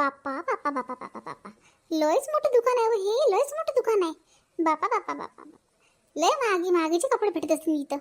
बापा बापा बापा बापा बापा लयच मोठं दुकान आहे हो हे लयच मोठं दुकान आहे. बापा बापा बापा लय महागी महागीचे कपडे भेटत असतील इथं.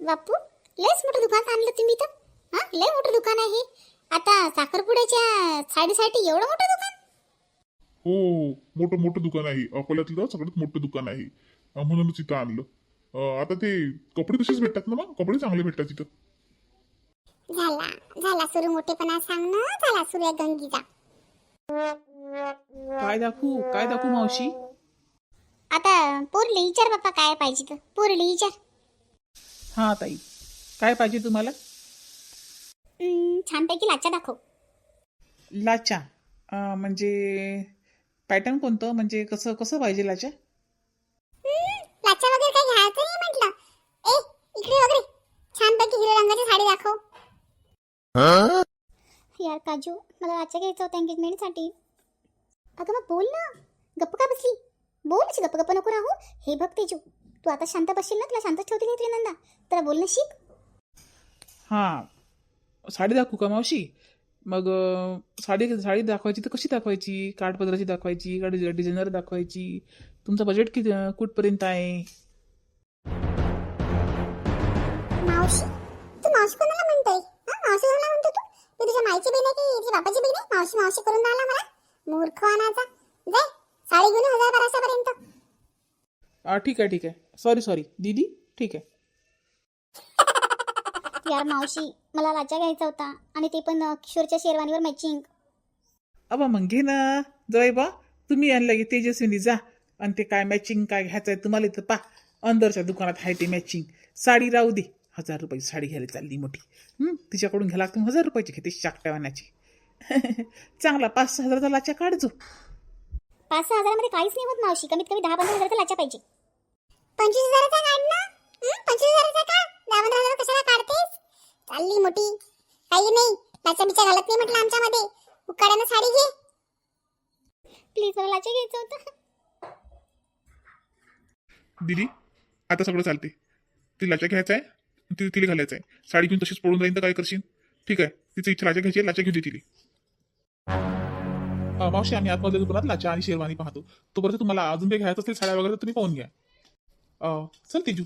बापू लयच मोठं दुकान आणलं तुम्ही इथं. हा लय मोठं दुकान आहे आता साखरपुड्याच्या साडीसाठी एवढं मोठं दुकान? हो, हो, हो मोठं मोठं दुकान आहे. अकोल्यातलं सगळ्यात मोठं दुकान आहे. म्हणूनच इथं आणलं. आता ते कपडे तसेच भेटतात ना मग? कपडे चांगले भेटतात तिथं झाला झाला सुरू मोठेपणा सांग ना झाला सुरू या गंगीचा. काय दाखवू काय दाखवू मावशी? आता पोरली विचार बाप्पा काय पाहिजे तर. पोरली विचार. हा ताई काय पाहिजे तुम्हाला? हम्म, छानपैकी लाचा दाखव. लाचा अं, म्हणजे पॅटर्न कोणतं? म्हणजे कसं कसं पाहिजे लाचा हम्म, लाचा वगैरे काही घ्यायचं नाही म्हटलं ए इकडे वगैरे छानपैकी हिरव्या रंगाची साडी दाखव यार काजू मला लाचा घ्यायचा होता एंगेजमेंटसाठी अगं मग बोल ना. गप्प का बसली? बोल अशी गप्प गप्प नको राहू. हे बघ तेजू तू आता शांत बसशील ना? तुला शांत ठेवतील तुला नंदा. तर बोल ना शिक. हां. साडी दाखवू का मावशी? मग अं, साडी साडी दाखवायची तर कशी दाखवायची? काठपदराची दाखवायची का डिझ- डिझायनर दाखवायची? तुमचं बजेट किती कुठपर्यंत आहे? मावशी तू मावशी कोणाला म्हणतोय? हा मावशी कोणाला तू तुझ्या माईची बहीण आहे की तुझ्या बापाची बहीण आहे? मावशी मावशी करून राहिला मला. मूर्ख वानाचा जा साडी घेऊन हजार बाराशेपर्यंत. आ, ठीक आहे ठीक आहे. सॉरी सॉरी दीदी ठीक आहे. यार मावशी मला लाचा घ्यायचा होता आणि ते पण अ, किशोरच्या शेरवानीवर मॅचिंग अबा मग घे ना. जवळ बा. तुम्ही आणलं की तेजस्विनी जा. आणि ते काय मॅचिंग काय घ्यायचं आहे तुम्हाला इथं पा. अंदरच्या दुकानात आहे ते मॅचिंग साडी राहू दे. हजार रुपयाची साडी घ्यायला चालली मोठी. हं, तिच्याकडून घ्यायला लागतो हजार रुपयाची घेते शाकट्यावानाची चांगला पाच सहा हजाराचा लाचा काढजो पाच सहा हजारामध्ये काहीच नाही होत मावशी. कमीत कमी दहा पंधरा हजाराचा लाचा पाहिजे. पंचवीस हजाराचा काढ ना. हं? पंचवीस हजाराचा काढ. दहा पंधरा हजार कशाला काढतेस? चालली मोठी. काही नाही. लाचा बिचा घालत नाही म्हटलं आमच्यामध्ये. उकाड्यानं साडी घे. प्लीज मला लाचा घ्यायचं होतं. दिदी आता सगळं चालते ती लाचा घ्यायचा आहे? ती तिला घालायचं आहे. साडी घेऊन तशीच पडून राहील तर काय करशील? ठीक आहे. तिची इच्छा लाचा घ्यायची लाचा घेऊ दे तिला. मावशी आम्ही आतमध्ये दुकानात लाचा आणि शेरवानी पाहतो. तोपर्यंत तुम्हाला अजून काही घ्यायचं असेल साड्या वगैरे तर तुम्ही पाहून घ्या. अ, चल तेजू.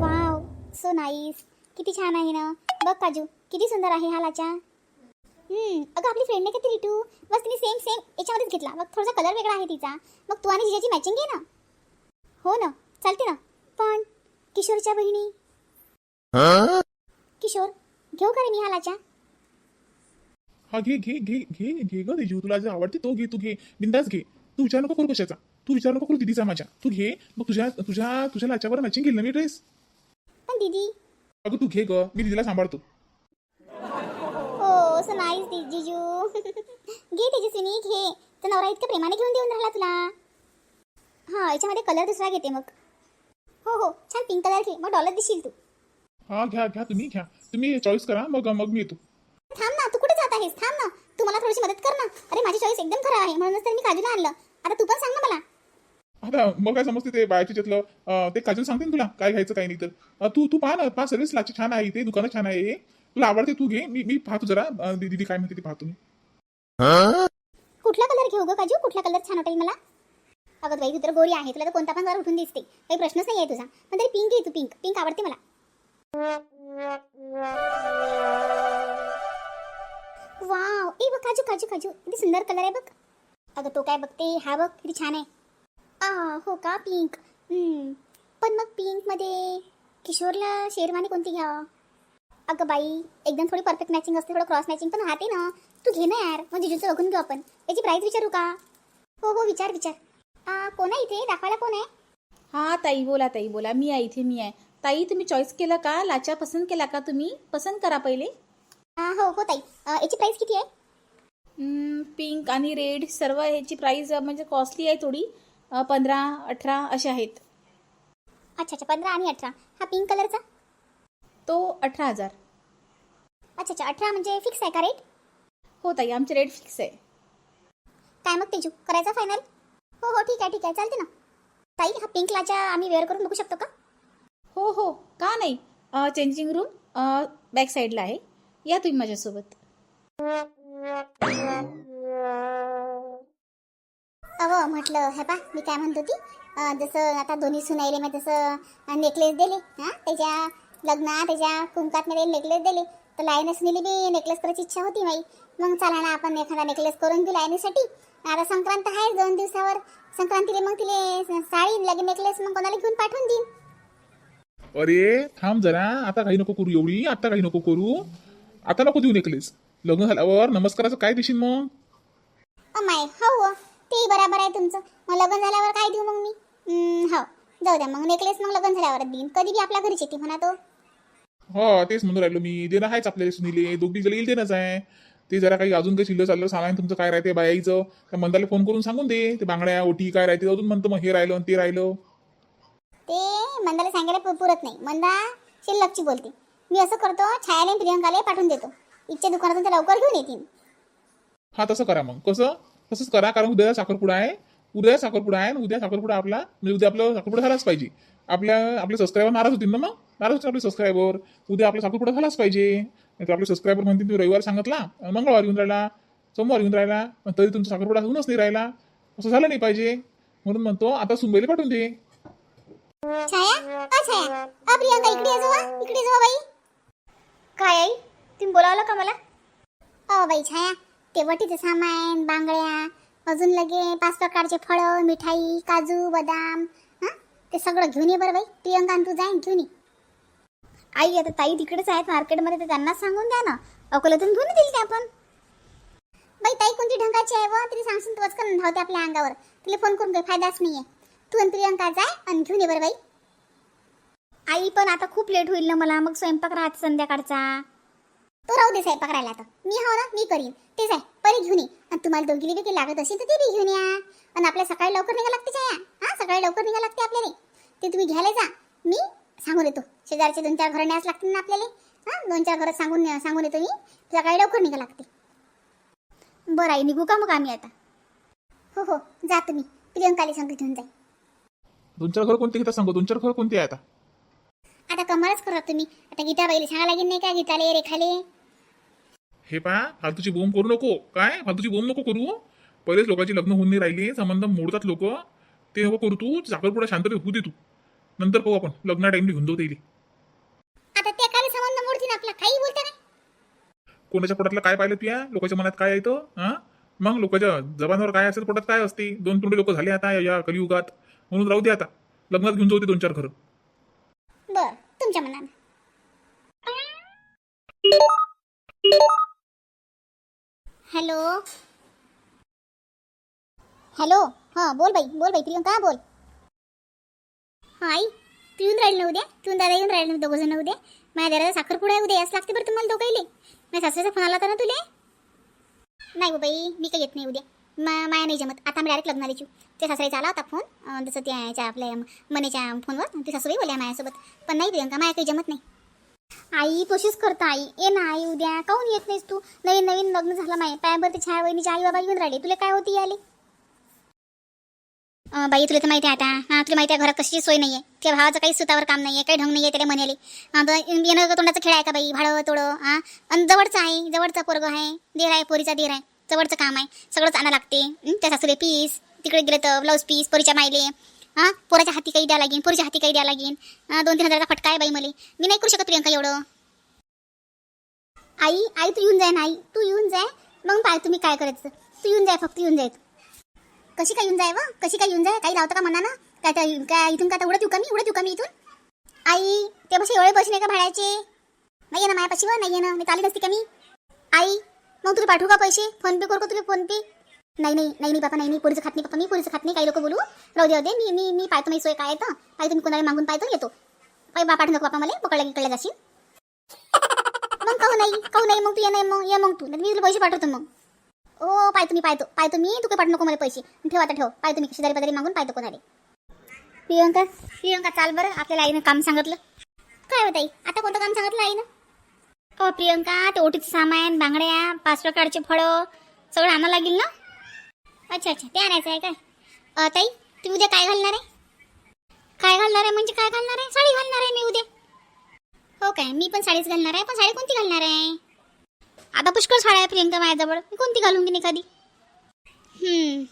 वाव सो नाईस किती छान आहे ना. बघ काजू किती सुंदर आहे हा लाचा. अगं आपली फ्रेंड नाही का ती रिटू बस तिने सेम सेम याच्यामध्येच घेतला. मग थोडासा कलर वेगळा आहे तिचा. मग तू आणि जिजाची मॅचिंग घे ना. हो ना. चालते ना. पण किशोरच्या बहिणी. किशोर घेऊ का रे मी हा लाचा हा घे घे घे घे घे ग तेजू तुला जे आवडते तो घे तू घे. बिंदास घे. तू विचार नको करू कशाचा. तू विचार नको करू दिदीचा माझ्या. तू घे. मग तुझ्या तुझ्या तुझ्या लाच्यावर मॅचिंग घेईल ना मी ड्रेस? पण दीदी. अगं तू घे ग. मी दिदीला सांभाळतो. हो सो नाईस जिजू घे तेजस्विनी घे. तर नवरा इतक्या प्रेमाने घेऊन देऊन राहिला तुला. हां याच्यामध्ये कलर दुसरा घेते मग. हो हो छान पिंक कलर घे. मग डॉलर दिशील तू. हा घ्या घ्या तुम्ही घ्या. तुम्ही चॉईस करा मग मग मी येतो. थांब ना तू कुठे जात आहेस? थांब ना. तू मला थोडीशी मदत कर ना. अरे माझी चॉईस एकदम खराब आहे. म्हणूनच तर मी काजूला आणलं. आता तू पण सांग ना मला. आता मग काय समजते ते बायाच्या अं, ते काजल सांगते ना तुला. काय घ्यायचं काय नाही तर. तू तू पहा ना पहा सर्विस लाची छान आहे ते दुकानं छान आहे. तुला आवडते तू घे. मी मी पाहतो जरा. अं, दीदी काय म्हणते ते पाहतो मी. कुठला कलर घेऊ ग काजू? कुठला कलर छान वाटेल मला? अगं बाई तू तर गोरी आहे. तुला तर कोणता पण कलर उठून दिसते. काही प्रश्नच नाही आहे तुझा. पण तरी पिंक घे तू पिंक पिंक आवडते मला. वाव ए बघ काजू काजू काजू. किती सुंदर कलर आहे बघ. अगं तो काय बघते? हा बघ किती छान आहे. आ हो का? पिंक हम्म. पण मग पिंकमध्ये किशोरला शेरवानी कोणती घ्यावं? अगं बाई एकदम थोडी परफेक्ट मॅचिंग असते थोडं क्रॉस मॅचिंग पण राहते ना. तू घे ना यार मग जिजूचं बघून घेऊ आपण. याची प्राईस विचारू का? हो हो विचार विचार. आ, कोण आहे इथे? दाखवायला कोण आहे? हा ताई बोला ताई बोला. मी आहे इथे मी आहे. ताई तुम्ही चॉईस केलं का? लाचा पसंत केला का तुम्ही? पसंत करा पहिले. आ, हो हो ताई. याची प्राईस किती आहे? हम्म, पिंक आणि रेड सर्व ह्याची प्राईस म्हणजे कॉस्टली आहे थोडी. अ, पंधरा अठरा असे आहेत. अच्छा अच्छा पंधरा आणि अठरा. हा पिंक कलरचा तो अठरा हजार. अच्छा अच्छा अठरा म्हणजे फिक्स आहे का रेट हो ताई आमचे रेट फिक्स आहे. काय मग तेजू करायचा फायनल हो हो ठीक आहे ठीक आहे चालते ना. ताई हा पिंक लाचा आम्ही वेअर करून बघू शकतो का? हो हो का नाही? चेंजिंग रूम बॅक साईडला आहे. या तुम्ही माझ्यासोबत. अव म्हटलं हे पा मी काय म्हणत होती? अं, जसं आता दोन्ही सुनाईले मी तसं नेकलेस दिले हां त्याच्या लग्नात त्याच्या कुंकात नेकलेस दिले. तर लायनस नेली बी नेकलेस करायची इच्छा होती माई मग चला ना आपण एखादा नेकलेस करून देऊ लायनीसाठी आता संक्रांत आहे दोन दिवसावर. संक्रांतीला मग तिले साडी लगे नेकलेस मग कोणाला घेऊन पाठवून देईन. अरे थांब जरा. आता काही नको करू एवढी. आता काही नको करू. आता नको देऊ नेकलेस लग्न झाल्यावर नमस्काराचं काय देशील मग? अमाय हो हो. ते बरोबर आहे तुमचं. मग लग्न झाल्यावर काय देऊ मग मी? हो. जाऊ द्या मग नेकलेस मग लग्न झाल्यावर देईन. कधी बी आपल्या घरीच येते म्हणा तो. हो तेच म्हणून राहिलो मी. देणं आहेच आपल्याला सुनीले. दोघी जण येईल देणंच आहे. ते जरा काही अजून काही शिल्लक चाललं सामान तुमचं काय राहते बायाईचं. त्या मंदाला फोन करून सांगून दे. ते बांगड्या ओटी काय राहते अजून म्हणतो मग हे राहिलं आणि ते राहिलं. ते मंदाला सांगायला पु- पुरत नाही. मंदा शिल्लकची बोलते. मी असं करतो छायाने आणि प्रियंकाला पाठवून देतो. इच्छा दुकानातून ते लवकर घेऊन येतील. हा तसं करा मग. कसं? तसंच करा कारण उद्या साखरपुडा आहे. उद्या साखरपुडा आहे आणि उद्या साखरपुडा आपला म्हणजे उद्या आपलं साखरपुडा झालाच पाहिजे. आपल्या आपले सबस्क्रायबर नाराज होतील ना मग? नाराज होते आपले सबस्क्रायबर उद्या आपला साखरपुडा झालाच पाहिजे. नाही तर आपले सबस्क्रायबर म्हणतील तुम्ही रविवार सांगितला मंगळवार येऊन राहिला सोमवार येऊन राहिला पण तरी तुमचा साखरपुडा होऊनच नाही राहिला. असं झालं नाही पाहिजे. म्हणून म्हणतो आता सुंबईला पाठवून दे. काय आई तुम्ही बोलावलं का मला? अ बाई छाया ते वटीचं सामान बांगड्या अजून लगे पाच प्रकारचे फळं मिठाई काजू बदाम हां? ते सगळं घेऊन ये बरं बाई. प्रियंका आणि तू जाईन घेऊन ये. आई आता ताई तिकडेच आहेत मार्केटमध्ये तर त्यांना सांगून द्या ना. अकोल्यातून घेऊन येतील ते आपण. बाई ताई कोणती ढंगाची आहे व? तिने सांगशील तू वचकन धावते आपल्या अंगावर. तिला फोन करून काही फायदाच नाहीये. तू आणि प्रियंका जाय आणि घेऊन ये बरं बाई. आई पण आता खूप लेट होईल ना मला. मग स्वयंपाक राहते संध्याकाळचा. तो राहू दे स्वयंपाक राहिला तर मी हो ना मी करीन. तेच आहे परी घेऊन ये. आणि तुम्हाला दोघीला बी काही लागत असेल तर ते बी घेऊन या. आणि आपल्या सकाळी लवकर निघा लागते छाया. हा सकाळी लवकर निघा लागते आपल्याला. ते तुम्ही घ्यायला जा. मी सांगून येतो. शेजारचे दोन चार घरं न्यास लागतील ना आपल्याला. हा दोन चार घरं सांगून सांगून येतो मी. सकाळी लवकर निघा लागते. बरं आई निघू का मग आम्ही आता? हो हो जा तुम्ही. प्रियंकाला संग घेऊन जाई. दोन चार घर कोणते घेतात सांगू? दोन चार घर कोणते आहे आता? आता कमालच करा तुम्ही. आता गीता बाईला सांगा लागेल नाही का? गीताले रेखाले. हे पहा फालतूची बोंब करू नको. काय? फालतूची बोंब नको करू पहिलेच लोकांची लग्न होऊन नाही राहिले संबंध मोडतात लोक. ते नको करू तू साखरपुडा शांततेत होऊ दे तू. नंतर पाहू आपण लग्ना टाइमली घेऊन जाऊ त्याला आता ते काले संबंध मोडतील आपला काही बोलता नाही. कोणाच्या पोटातलं काय पाहिलं तुया? लोकांच्या मनात काय येतं हा? मग लोकांच्या जबानावर काय असेल पोटात काय असते? दोन तोंडे लोक झाले आता या कलियुगात. म्हणून राहू दे आता. लग्नात घेऊन जाऊ ते दोन चार घरं. बर तुमच्या मनानं. हॅलो. हॅलो. हां बोल बाई बोल बाई प्रियंका बोल. हां आई तू येऊन राहील ना उद्या? तू दादा येऊन राहील ना दोघं जण उद्या? माझ्या दादा साखरपुडा आहे उद्या असं लागते बरं तुम्हाला दोघाईले माझ्या सासऱ्याचा फोन आला होता ना तुले? नाही हो बाई मी काही येत नाही उद्या. मा माया नाही जमत. आता मी डायरेक्ट लग्न द्यायची त्या सासऱ्याचा आला होता फोन जसं त्या याच्या आपल्या मनेच्या फोनवर ते सासूबाई बोलल्या माझ्यासोबत पण नाही प्रियंका माया काही जमत नाही. आई कोशिश करतो आई. ये ना आई उद्या काहून येत नाहीस तू? नवीन नवीन लग्न झालं माय. पायाभर ते छाया वहिनीच्या आई बाबा येऊन राहिली. तुला काय होती आले बाई तुला तर माहिती आहे आता. हां तुला माहिती आहे घरात कशी सोय नाही आहे त्या भावाचं काही सुतावर काम नाही आहे काही ढंग नाही आहे त्याला म्हणाले. हां येणं तोंडाचा तोंडाचं खेळ आहे का बाई? भाडं तोडं हां? आणि जवळचं आहे. जवळचा पोरग आहे. देर आहे पोरीचा देर आहे. जवळचं काम आहे. सगळंच आणा लागते. त्या सासूले पीस तिकडे गेले तर ब्लाऊज पीस पोरीच्या मायले. हां? पोराच्या हाती काही द्या लागेल पोरीच्या हाती काही द्या लागेल दोन तीन हजाराचा फटका आहे बाई मला. मी नाही करू शकत प्रियंका एवढं. आई आई तू येऊन जाय ना आई. तू येऊन जाय. मग पाय तुम्ही काय करायचं. तू येऊन जाय फक्त येऊन जाय कशी काय येऊन जाय व? कशी काय येऊन जाय? काही लावतं का म्हणा ना काय त्या- काय इथून काय उडत येऊ का मी? उडत येऊ का मी इथून? आई ते पैसे एवढे पैसे नाही का भाड्याचे? नाही आहे ना माझ्यापाशी व नाही आहे ना मी चालत असते का मी? आई मग तुला पाठवू का पैसे? फोन पे करू का तुला फोन पे? नाही नाही नाही नाही बापा नाही नाही पोरीचं खात नाही पप्पा मी पोरीचं खात नाही काही लोक बोलू. राहू दे राहू दे मी मी मी पाहतो मी सोय काय येतं पाहिजे तुम्ही कोणाला मागून पाहतो येतो. पाय बा पाठवू नको बापा मला. पकडला गिकडला जाशील. मग कहू नाही कहू नाही मग तू ये नाही मग ये मग तू. मी तुला पैसे पाठवतो मग. ओ पाहतो मी पाहतो. पाहतो मी. तू काही पाठवू नको मला पैसे. ठेव आता ठेव. पाहतो मी शेजारी पदारी मागून पाहतो कोणाला. प्रियंका प्रियंका चाल बरं. आपल्याला आईनं काम सांगितलं. काय होत आई आता कोणतं काम सांगितलं आईनं? हो प्रियंका ते ओटीचं सामान बांगड्या पाच प्रकारचे फळं सगळं आणावं लागेल ना? अच्छा अच्छा. ते आणायचं आहे काय? ताई तू उद्या काय घालणार आहे? काय घालणार आहे म्हणजे काय घालणार आहे? साडी घालणार आहे मी उद्या. हो काय मी पण साडीच घालणार आहे. पण साडी कोणती घालणार आहे? आता पुष्कळ साड्या आहे प्रियंका माझ्याजवळ. मी कोणती घालून घेईन एखादी? कधी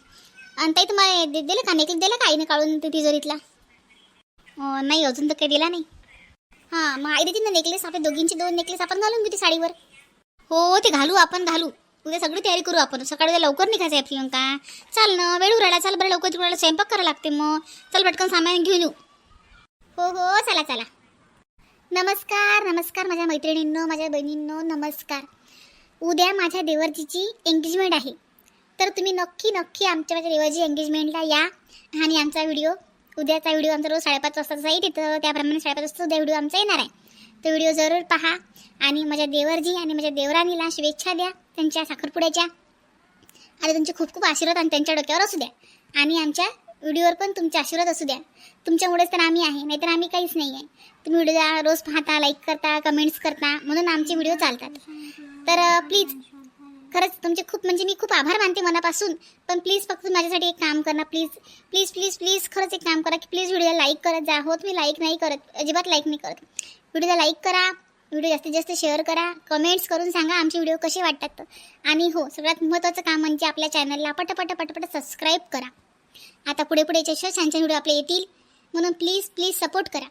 आणि ताई तुम्हाला दे- दिलं का? नेकलेस दिलं का आईने काढून ते तिजोरीतला? नाही अजून तर काही दिला नाही. हां मग आई देते ना नेकलेस? आपल्या दोघींचे दोन नेकलेस आपण घालून घेते साडीवर. हो ते घालू आपण घालू. उद्या सगळी तयारी करू आपण. सकाळी उद्या लवकर निघायचं आहे प्रियंका. चाल ना वेळ उरायला चाल बरं लवकर तिकडे स्वयंपाक करायला लागते मग. चल पटकन सामान घेऊन येऊ. हो हो चला चला. नमस्कार नमस्कार माझ्या मैत्रिणींनो माझ्या बहिणींनो नमस्कार. उद्या माझ्या देवरजीची एंगेजमेंट आहे. तर तुम्ही नक्की नक्की आमच्या माझ्या देवरजी एंगेजमेंटला या आणि आमचा व्हिडिओ उद्याचा व्हिडिओ आमचा रोज साडेपाच वाजताचा येईल तिथं त्याप्रमाणे साडेपाच वाजता उद्या व्हिडिओ आमचा येणार आहे. तो व्हिडिओ जरूर पहा. आणि माझ्या देवरजी आणि माझ्या देवरानीला शुभेच्छा द्या त्यांच्या साखरपुड्याच्या. आणि तुमचे खूप खूप आशीर्वाद आणि त्यांच्या डोक्यावर असू द्या. आणि आमच्या व्हिडिओवर पण तुमचे आशीर्वाद असू द्या. तुमच्यामुळेच तर आम्ही आहे नाहीतर आम्ही काहीच नाही आहे तुम्ही व्हिडिओ रोज पाहता लाईक करता कमेंट्स करता म्हणून आमचे व्हिडिओ चालतात. तर प्लीज खरंच तुमचे खूप म्हणजे मी खूप आभार मानते मनापासून. पण प्लीज फक्त माझ्यासाठी एक काम करा प्लीज प्लीज प्लीज प्लीज खरंच एक काम करा की प्लीज व्हिडिओला लाईक करत जा. हो तुम्ही लाईक नाही करत अजिबात लाईक नाही करत. व्हिडिओला लाईक करा व्हिडिओ जास्तीत जास्त शेअर करा कमेंट्स करून सांगा आमचे व्हिडिओ कसे वाटतात. आणि हो सगळ्यात महत्त्वाचं काम म्हणजे आपल्या चॅनलला पटपट पटपट सबस्क्राईब करा. आता पुढे पुढे याच्या छान छान व्हिडिओ आपले येतील. म्हणून प्लीज प्लीज सपोर्ट करा.